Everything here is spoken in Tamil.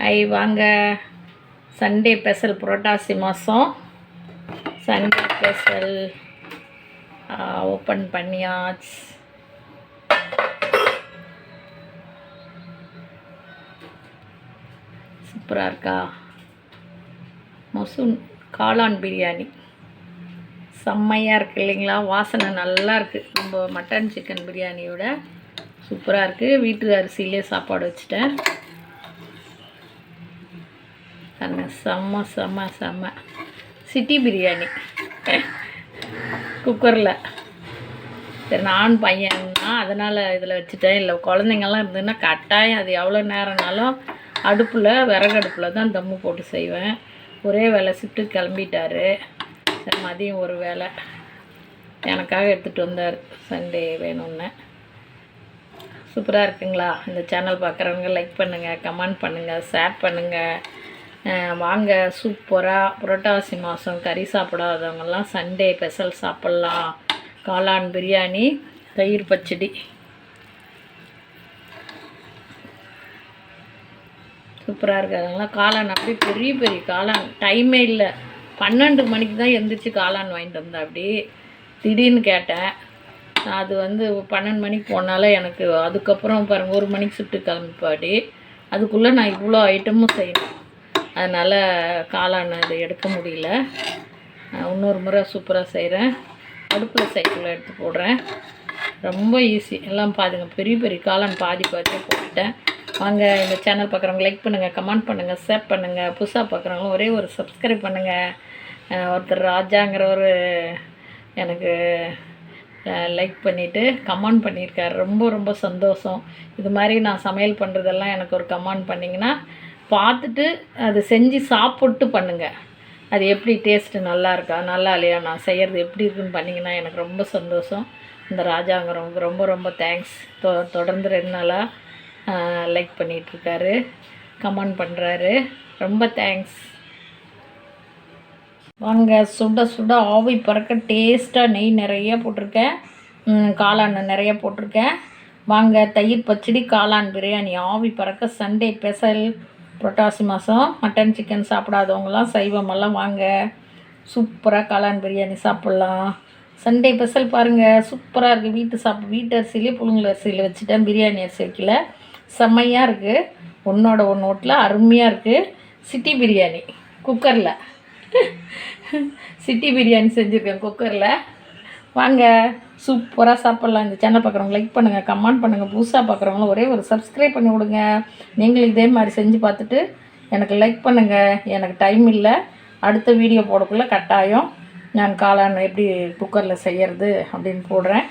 ஐ வாங்க. சண்டே ஸ்பெஷல் புரட்டாசி மாதம் சண்டே ஸ்பெஷல் ஓப்பன் பண்ணியாச்சு. சூப்பராக இருக்கா? மொசூன் காளான் பிரியாணி. செம்மையாக இருக்கு இல்லைங்களா? வாசனை நல்லா இருக்குது நம்ம மட்டன் சிக்கன் பிரியாணியோட சூப்பராக இருக்குது வீட்டு அரிசியிலே சாப்பாடு வச்சுட்டேன். பாருங்க செம்ம செம்ம செம்ம. சிட்டி பிரியாணி. குக்கரில். சரி நான் பையன்னா அதனால் இதில் வச்சுட்டேன். இல்லை குழந்தைங்கள்லாம் இருந்ததுன்னா கட்டாயம் அது எவ்வளோ நேரம்னாலும் அடுப்பில் விறகு அடுப்பில் தான் தம்மு போட்டு செய்வேன். ஒரே வேலை ஷிஃப்ட்டு கிளம்பிட்டாரு. சரி மதியம் ஒரு வேலை எனக்காக எடுத்துகிட்டு வந்தார். சண்டே வேணும்னு. சூப்பராக இருக்குங்களா? இந்த சேனல் பார்க்குறவங்க லைக் பண்ணுங்கள் கமெண்ட் பண்ணுங்கள் ஷேர் பண்ணுங்கள் வாங்க சூப்பராக புரட்டாசி மாதம் கறி சாப்பிடாதவங்கெல்லாம் சண்டே ஸ்பெஷல் சாப்பிட்லாம். காளான் பிரியாணி தயிர் பச்சடி. சூப்பராக இருக்குது அதெல்லாம் காளான் அப்படியே பெரிய பெரிய காளான். டைமே இல்லை. பன்னெண்டு மணிக்கு தான் எழுந்திரிச்சு காளான் வாங்கிட்டு வந்தேன் அப்படி. திடீர்னு கேட்டேன். அது வந்து பன்னெண்டு மணிக்கு போனால எனக்கு அதுக்கப்புறம் பாருங்கள் ஒரு மணிக்கு சுட்டு கிளம்பிப்பாடி அதுக்குள்ளே நான் இவ்வளோ ஐட்டமும் செய்யணும். அதனால் காளான் அதை எடுக்க முடியல. இன்னொரு முறை சூப்பராக செய்கிறேன் அடுப்பில் சைக்கிளில் எடுத்து போடுறேன். ரொம்ப ஈஸி எல்லாம் பாதுங்க பெரிய பெரிய காளான் பாதி பாதியாக போட்டுட்டேன். வாங்க இந்த சேனல் பார்க்குறவங்க லைக் பண்ணுங்கள் கமெண்ட் பண்ணுங்கள் ஷேர் பண்ணுங்கள் புதுசாக பார்க்குறவங்களும் ஒரே ஒரு சப்ஸ்கிரைப் பண்ணுங்கள் ஒருத்தர் ராஜாங்கிற ஒரு எனக்கு லைக் பண்ணிவிட்டு கமெண்ட் பண்ணியிருக்காரு. ரொம்ப ரொம்ப சந்தோஷம். இது மாதிரி நான் சமையல் பண்ணுறதெல்லாம் எனக்கு ஒரு கமெண்ட் பண்ணிங்கன்னா பார்த்துட்டு அதை செஞ்சு சாப்பிட்டு பண்ணுங்கள் அது எப்படி டேஸ்ட்டு நல்லா இருக்கா நல்லா இல்லையா நான் செய்கிறது எப்படி இருக்குன்னு பண்ணிங்கன்னா எனக்கு ரொம்ப சந்தோஷம். இந்த ராஜாங்கிறவங்க ரொம்ப ரொம்ப தேங்க்ஸ் தொ தொடர்ந்து ரெண்டு நாளாக லைக் பண்ணிகிட்ருக்காரு கமெண்ட் பண்ணுறாரு ரொம்ப தேங்க்ஸ் வாங்க சுட சுட ஆவி பறக்க டேஸ்ட்டாக நெய் நிறைய போட்டிருக்கேன். காளான் நிறைய போட்டிருக்கேன். வாங்க தயிர் பச்சடி காளான் பிரியாணி. ஆவி பறக்க சண்டே ஸ்பெஷல் புரட்டாசி மாதம் மட்டன் சிக்கன் சாப்பிடாதவங்களாம் சைவமெல்லாம் வாங்க. சூப்பராக காளான் பிரியாணி சாப்பிட்லாம். சண்டே ஸ்பெஷல் பாருங்கள் சூப்பராக இருக்குது வீட்டு சாப் வீட்டு அரிசியிலே புழுங்கல் அரிசியில் வச்சுட்டேன். பிரியாணி அரிசி வைக்கல. செம்மையாக இருக்குது ஒன்றோட ஒன்று ஓட்டில் அருமையாக இருக்குது சிட்டி பிரியாணி. குக்கரில். சிட்டி பிரியாணி செஞ்சுருக்கேன் குக்கரில். வாங்க சூப்பராக சாப்பிட்லாம். இந்த சேனல் பார்க்குறவங்க லைக் பண்ணுங்கள் கமெண்ட் பண்ணுங்கள் புதுசாக பார்க்குறவங்களும் ஒரே ஒரு சப்ஸ்கிரைப் பண்ணி விடுங்க. நீங்களும் இதே மாதிரி செஞ்சு பார்த்துட்டு எனக்கு லைக் பண்ணுங்கள் எனக்கு டைம் இல்லை. அடுத்த வீடியோ போடக்குள்ளே கட்டாயம் நான் காளான் எப்படி குக்கரில் செய்கிறது அப்படின்னு போடுறேன்.